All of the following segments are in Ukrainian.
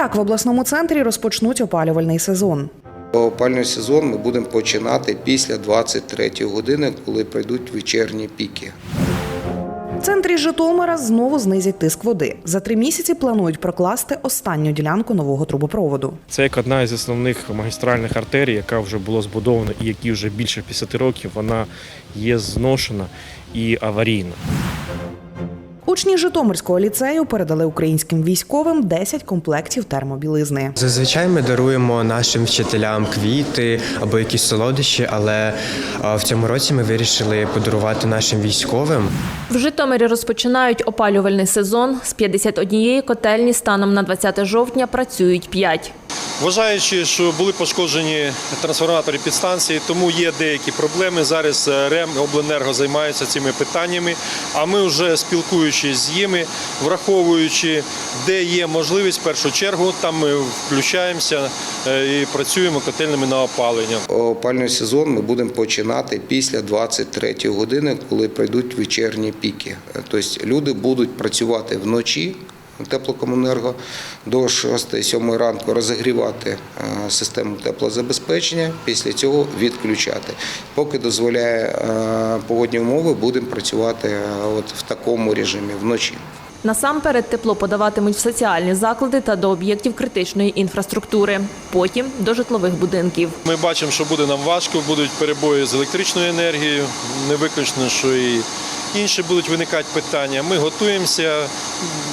Як в обласному центрі розпочнуть опалювальний сезон? Опальний сезон ми будемо починати після 23 години, коли прийдуть вечірні піки. В центрі Житомира знову знизять тиск води. За три місяці планують прокласти останню ділянку нового трубопроводу. Це як одна із основних магістральних артерій, яка вже була збудована і які вже більше 50 років вона є зношена і аварійна. Учні Житомирського ліцею передали українським військовим 10 комплектів термобілизни. Зазвичай ми даруємо нашим вчителям квіти або якісь солодощі, але в цьому році ми вирішили подарувати нашим військовим. В Житомирі розпочинають опалювальний сезон. З 51 котельні станом на 20 жовтня працюють 5. Вважаючи, що були пошкоджені трансформатори підстанції, тому є деякі проблеми. Зараз е, РЕМ обленерго займаються цими питаннями. А ми вже спілкуючись з ними, враховуючи, де є можливість, в першу чергу, там ми включаємося е, і працюємо котельними на опалення. Опальний сезон ми будемо починати після 23 години, коли прийдуть вечірні піки. Тобто люди будуть працювати вночі. Теплокомунерго до 6-7 ранку розігрівати е, систему теплозабезпечення, після цього відключати. Поки дозволяє е, погодні умови, будемо працювати е, от в такому режимі вночі. Насамперед тепло подаватимуть в соціальні заклади та до об'єктів критичної інфраструктури. Потім до житлових будинків. Ми бачимо, що буде нам важко, будуть перебої з електричною енергією. Не виключно, що і інші будуть виникати питання. Ми готуємося.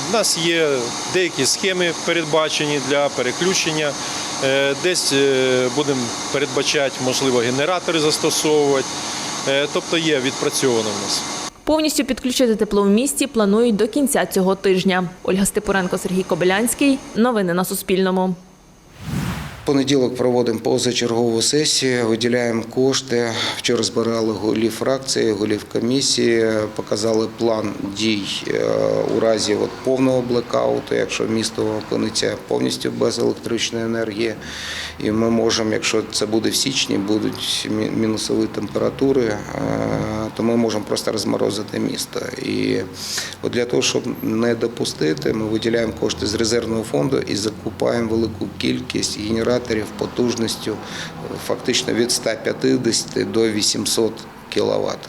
У нас є деякі схеми передбачені для переключення. Е, Десь е, будемо передбачати, можливо, генератори застосовувати. Е, Тобто є відпрацьовано в нас. Повністю підключити тепло в місті планують до кінця цього тижня. Ольга Степуренко, Сергій Кобилянський. Новини на Суспільному. Понеділок проводимо позачергову сесію, виділяємо кошти. Вчора збирали голів фракції, голів комісії, показали план дій е, у разі от повного блекауту, якщо місто опиниться повністю без електричної енергії. І ми можемо, якщо це буде в січні, будуть мінусові температури, е, то ми можемо просто розморозити місто. І от для того, щоб не допустити, ми виділяємо кошти з резервного фонду і закупаємо велику кількість генераторів потужністю е, фактично від 150 до 800 кВт.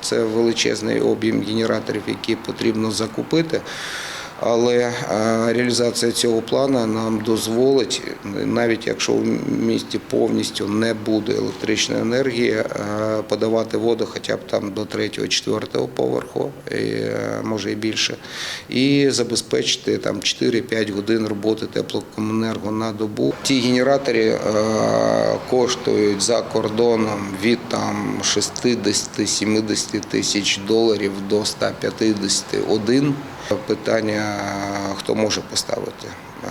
Це величезний об'єм генераторів, які потрібно закупити. Але е, реалізація цього плану нам дозволить, навіть якщо в місті повністю не буде електричної енергії, е, подавати воду хоча б там до 3-4 поверху, е, може і більше, і забезпечити там 4-5 годин роботи теплокомунерго на добу. Ті генератори коштують за кордоном від там 60-70 тисяч доларів до 151. Питання, хто може поставити е,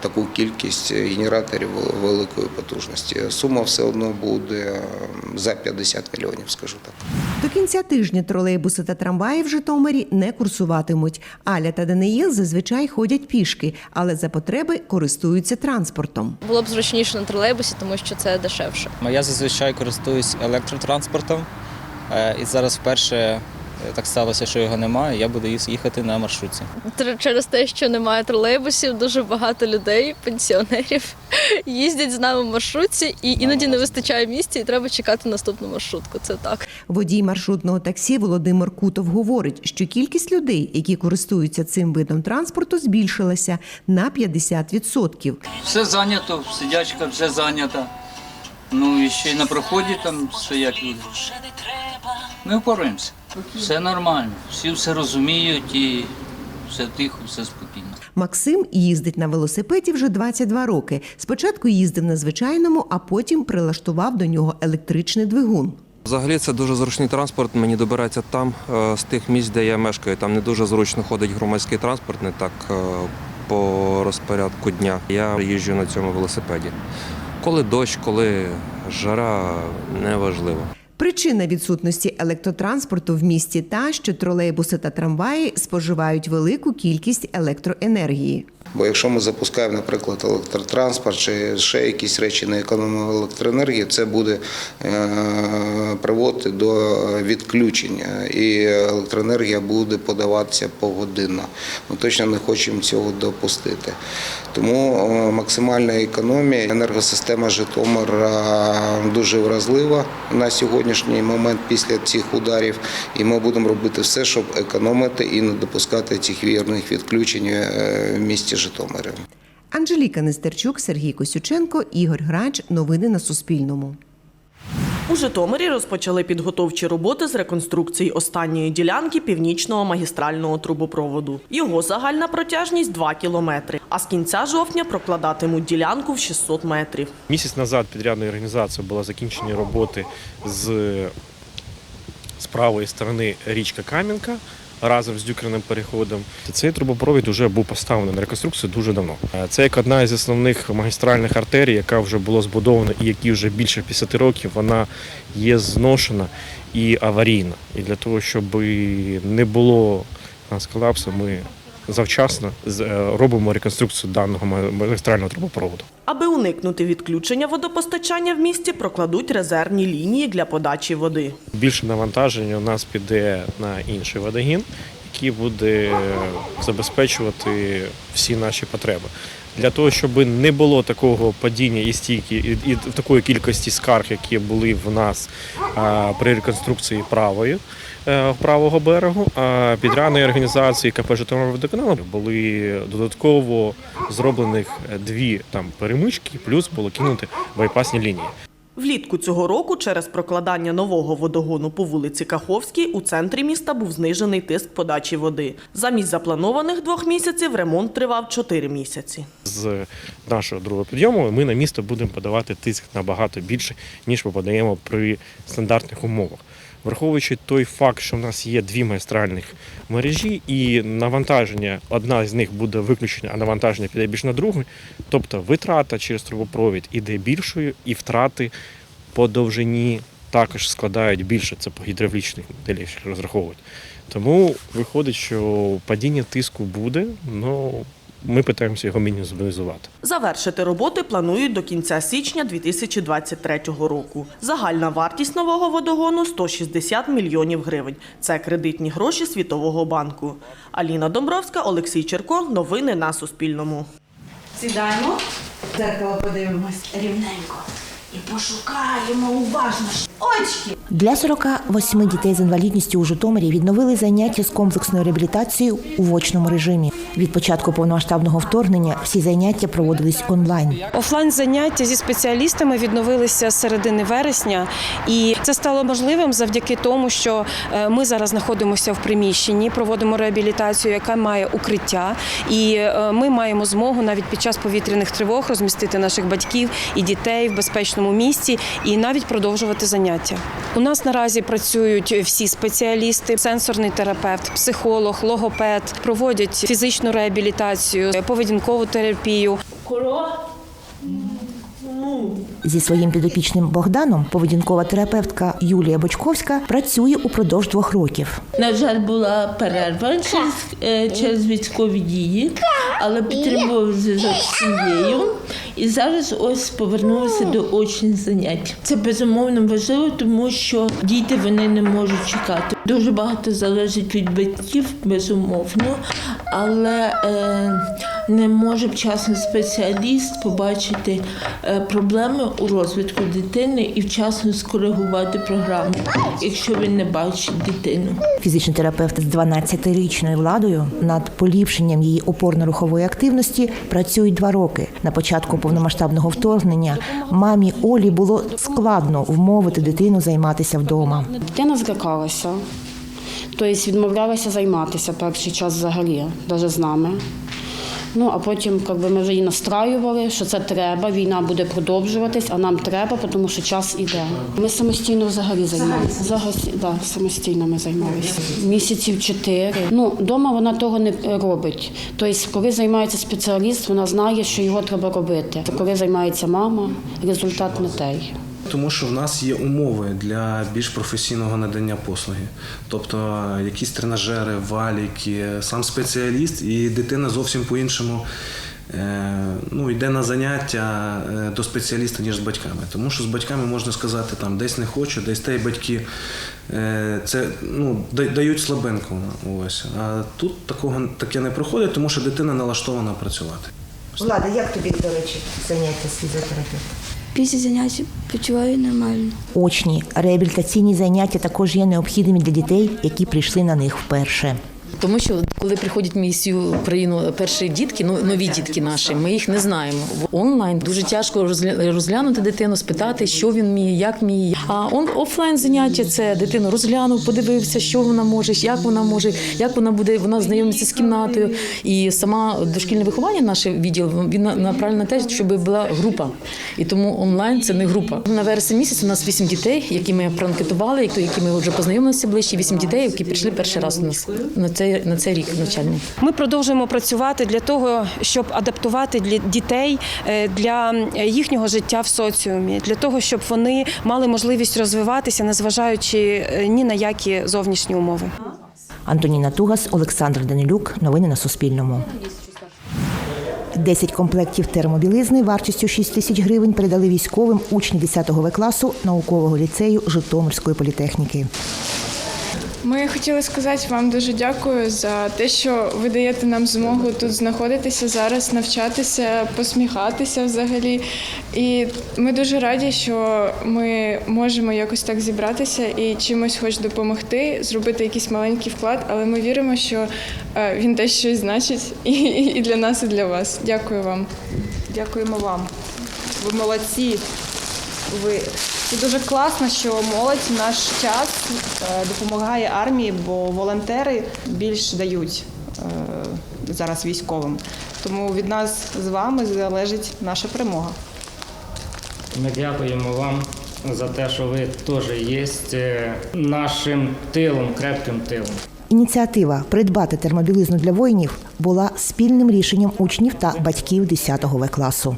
таку кількість генераторів великої потужності. Сума все одно буде за 50 мільйонів, скажу так. До кінця тижня тролейбуси та трамваї в Житомирі не курсуватимуть. Аля та Даниїл зазвичай ходять пішки, але за потреби користуються транспортом. Було б зручніше на тролейбусі, тому що це дешевше. Я зазвичай користуюсь електротранспортом. Е, І зараз вперше так сталося, що його немає. Я буду їхати на маршрутці. Через те, що немає тролейбусів, дуже багато людей, пенсіонерів їздять з нами в маршрутці, і іноді не вистачає місця, і треба чекати наступну маршрутку. Це так. Водій маршрутного таксі Володимир Кутов говорить, що кількість людей, які користуються цим видом транспорту, збільшилася на 50%. Все зайнято, сидячка все зайнята. Ну і ще й на проході там стоять люди. Ми впораємося. Все нормально, всі все розуміють і все тихо, все спокійно. Максим їздить на велосипеді вже 22 роки. Спочатку їздив на звичайному, а потім прилаштував до нього електричний двигун. Взагалі це дуже зручний транспорт. Мені добирається там е, з тих місць, де я мешкаю. Там не дуже зручно ходить громадський транспорт, не так е, по розпорядку дня. Я їжджу на цьому велосипеді. Коли дощ, коли жара, неважливо. Причина відсутності електротранспорту в місті та, що тролейбуси та трамваї споживають велику кількість електроенергії. Бо якщо ми запускаємо, наприклад, електротранспорт чи ще якісь речі на економію електроенергії, це буде е, приводити до відключення, і електроенергія буде подаватися погодинно. Ми точно не хочемо цього допустити. Тому е, максимальна економія, енергосистема Житомира дуже вразлива на сьогоднішній момент після цих ударів, і ми будемо робити все, щоб економити і не допускати цих вірних відключень е, в місті Житомирі. Анжеліка Нестерчук, Сергій Косюченко, Ігор Грач. Новини на Суспільному. У Житомирі розпочали підготовчі роботи з реконструкції останньої ділянки північного магістрального трубопроводу. Його загальна протяжність 2 кілометри. А з кінця жовтня прокладатимуть ділянку в 600 метрів. Місяць назад підрядною організацією були закінчені роботи з, з правої сторони річка Кам'янка. Разом з дюкерним переходом цей трубопровід вже був поставлений на реконструкцію дуже давно. Е, Це як одна із основних магістральних артерій, яка вже була збудована і які вже більше 50 років вона є зношена і аварійна. І для того, щоб не було нас колапсу, ми завчасно е, робимо реконструкцію даного магістрального трубопроводу. Аби уникнути відключення водопостачання в місті, прокладуть резервні лінії для подачі води. Більше навантаження у нас піде на інший водогін, який буде забезпечувати всі наші потреби. Для того, щоб не було такого падіння і стійки, і, і такої кількості скарг, які були в нас а, при реконструкції правої а, правого берегу, а підрядної організації КП Житомирводоканалу були додатково зроблених дві там перемички, плюс було кинути байпасні лінії. Влітку цього року через прокладання нового водогону по вулиці Каховській у центрі міста був знижений тиск подачі води. Замість запланованих двох місяців ремонт тривав чотири місяці. з нашого другого підйому ми на місто будемо подавати тиск набагато більше, ніж ми подаємо при стандартних умовах. Враховуючи той факт, що в нас є дві магістральних мережі, і навантаження, одна з них буде виключена, а навантаження піде більш на другу, тобто витрата через трубопровід іде більшою, і втрати по довжині також складають більше. Це по гідравлічних моделях розраховують. Тому виходить, що падіння тиску буде, але ми питаємося його мінімізувати. Завершити роботи планують до кінця січня 2023 року. Загальна вартість нового водогону 160 мільйонів гривень. Це кредитні гроші Світового банку. Аліна Домбровська, Олексій Черко. Новини на Суспільному. Сідаємо, Зеркало подивимось рівненько і пошукаємо уважно. Очки! Для 48 дітей з інвалідністю у Житомирі відновили заняття з комплексної реабілітації у вочному режимі. Від початку повномасштабного вторгнення всі заняття проводились онлайн. Офлайн заняття зі спеціалістами відновилися з середини вересня, і це стало можливим завдяки тому, що е, ми зараз знаходимося в приміщенні, проводимо реабілітацію, яка має укриття, і е, ми маємо змогу навіть під час повітряних тривог розмістити наших батьків і дітей в безпечному місці і навіть продовжувати заняття. У нас наразі працюють всі спеціалісти: сенсорний терапевт, психолог, логопед, проводять фізичну реабілітацію, поведінкову терапію. Зі своїм підопічним Богданом поведінкова терапевтка Юлія Бочковська працює упродовж двох років. На жаль, була перерва через, е, через військові дії, але підтримував зв'язок з сім'єю. І зараз ось повернулися до очних занять. Це безумовно важливо, тому що діти вони не можуть чекати. Дуже багато залежить від батьків, безумовно, але е, не може вчасно спеціаліст побачити е, проблеми у розвитку дитини і вчасно скоригувати програму, якщо він не бачить дитину. Фізичний терапевт з 12-річною владою над поліпшенням її опорно-рухової активності працюють два роки. На початку повномасштабного вторгнення мамі Олі було складно вмовити дитину займатися вдома. Дитина злякалася, тобто відмовлялася займатися перший час взагалі, навіть з нами. Ну а потім як би, ми вже її настраювали, що це треба, війна буде продовжуватись, а нам треба, тому що час іде. Ми самостійно взагалі займалися. Зараз да, самостійно ми займалися. Місяців чотири. Ну, вдома вона того не робить. Тобто, коли займається спеціаліст, вона знає, що його треба робити. Коли займається мама, результат не той. Тому що в нас є умови для більш професійного надання послуги, тобто якісь тренажери, валіки, сам спеціаліст, і дитина зовсім по-іншому е, ну, йде на заняття е, до спеціаліста, ніж з батьками. Тому що з батьками можна сказати, там десь не хочу, десь те батьки е, це ну, дають слабинку. Ось. А тут такого таке не проходить, тому що дитина налаштована працювати. Влада, як тобі, до речі, заняття з фізіотерапевтом? Після занять почуваю нормально. Очні реабілітаційні заняття також є необхідними для дітей, які прийшли на них вперше. Тому що коли приходять в місію в країну перші дітки, ну нові дітки наші, ми їх не знаємо. В онлайн дуже тяжко розглянути дитину, спитати, що він вміє, як вміє. А он офлайн заняття це дитину розглянув, подивився, що вона може, як вона може, як вона буде, вона знайомиться з кімнатою. І сама дошкільне виховання, наше відділ, він на- направлений на те, щоб була група. І тому онлайн це не група. На вересень місяць у нас вісім дітей, які ми проанкетували, які ми вже познайомилися ближче. Вісім дітей, які прийшли перший раз у нас на цей на цей рік навчальний. Ми продовжуємо працювати для того, щоб адаптувати для дітей е, для їхнього життя в соціумі, для того, щоб вони мали можливість розвиватися, незважаючи е, ні на які зовнішні умови. Антоніна Тугас, Олександр Данилюк. Новини на Суспільному. 10 комплектів термобілизни вартістю 6 тисяч гривень передали військовим учні 10 В класу наукового ліцею Житомирської політехніки. Ми хотіли сказати вам дуже дякую за те, що ви даєте нам змогу тут знаходитися зараз, навчатися, посміхатися взагалі. І ми дуже раді, що ми можемо якось так зібратися і чимось хоч допомогти, зробити якийсь маленький вклад, але ми віримо, що е, він теж щось значить і, і для нас, і для вас. Дякую вам. Дякуємо вам. Ви молодці. Ви це дуже класно, що молодь в наш час е, допомагає армії, бо волонтери більш дають е, зараз військовим. Тому від нас з вами залежить наша перемога. Ми дякуємо вам за те, що ви теж є е, нашим тилом, крепким тилом. Ініціатива придбати термобілизну для воїнів була спільним рішенням учнів та батьків 10 В класу.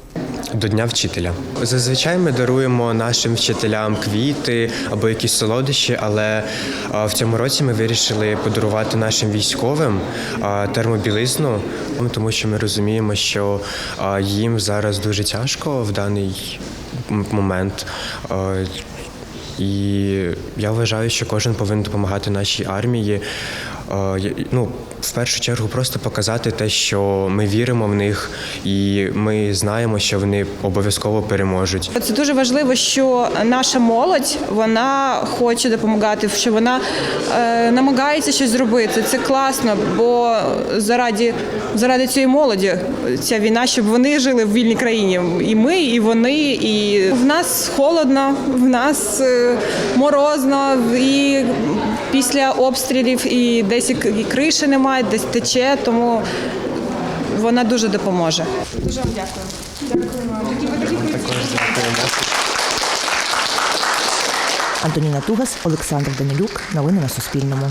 До Дня вчителя. Зазвичай ми даруємо нашим вчителям квіти або якісь солодощі, але в цьому році ми вирішили подарувати нашим військовим термобілизну, ну, тому що ми розуміємо, що їм зараз дуже тяжко в даний момент. І я вважаю, що кожен повинен допомагати нашій армії. Ну, в першу чергу, просто показати те, що ми віримо в них, і ми знаємо, що вони обов'язково переможуть. Це дуже важливо, що наша молодь вона хоче допомагати, що вона е, намагається щось зробити. Це класно, бо заради, заради цієї молоді ця війна, щоб вони жили в вільній країні. І ми, і вони. І в нас холодно, в нас е, морозно, і після обстрілів і десь і криші немає, десь тече, тому вона дуже допоможе. Дуже вам дякую. Антоніна Тугас, Олександр Данилюк. Новини на Суспільному.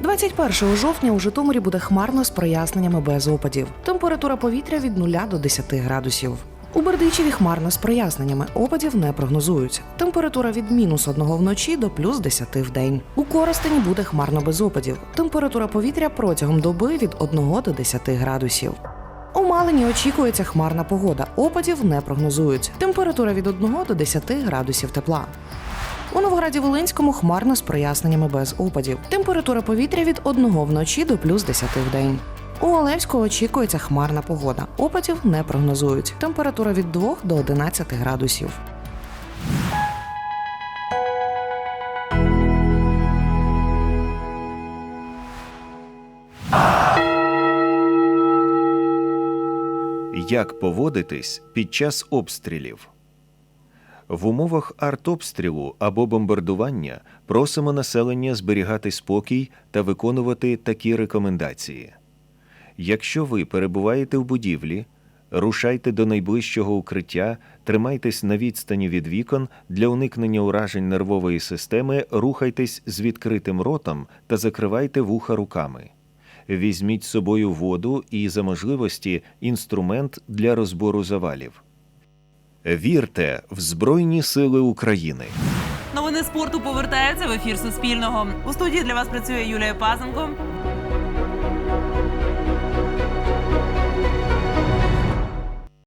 21 жовтня у Житомирі буде хмарно з проясненнями без опадів. Температура повітря від 0 до 10 градусів. У Бердичеві хмарно з проясненнями. Опадів не прогнозують. Температура від мінус 1 вночі до плюс 10 в день. У Коростені буде хмарно без опадів. Температура повітря протягом доби від 1 до 10 градусів. У Малині очікується хмарна погода. Опадів не прогнозують. Температура від 1 до 10 градусів тепла. У Новограді Волинському хмарно з проясненнями без опадів. Температура повітря від 1 вночі до плюс 10 в день. У Олевську очікується хмарна погода. Опадів не прогнозують. Температура від 2 до 11 градусів. Як поводитись під час обстрілів? В умовах артобстрілу або бомбардування просимо населення зберігати спокій та виконувати такі рекомендації. Якщо ви перебуваєте в будівлі, рушайте до найближчого укриття, тримайтесь на відстані від вікон для уникнення уражень нервової системи, рухайтесь з відкритим ротом та закривайте вуха руками. Візьміть з собою воду і за можливості інструмент для розбору завалів. Вірте в Збройні Сили України. Новини спорту повертаються в ефір Суспільного. У студії для вас працює Юлія Пазенко.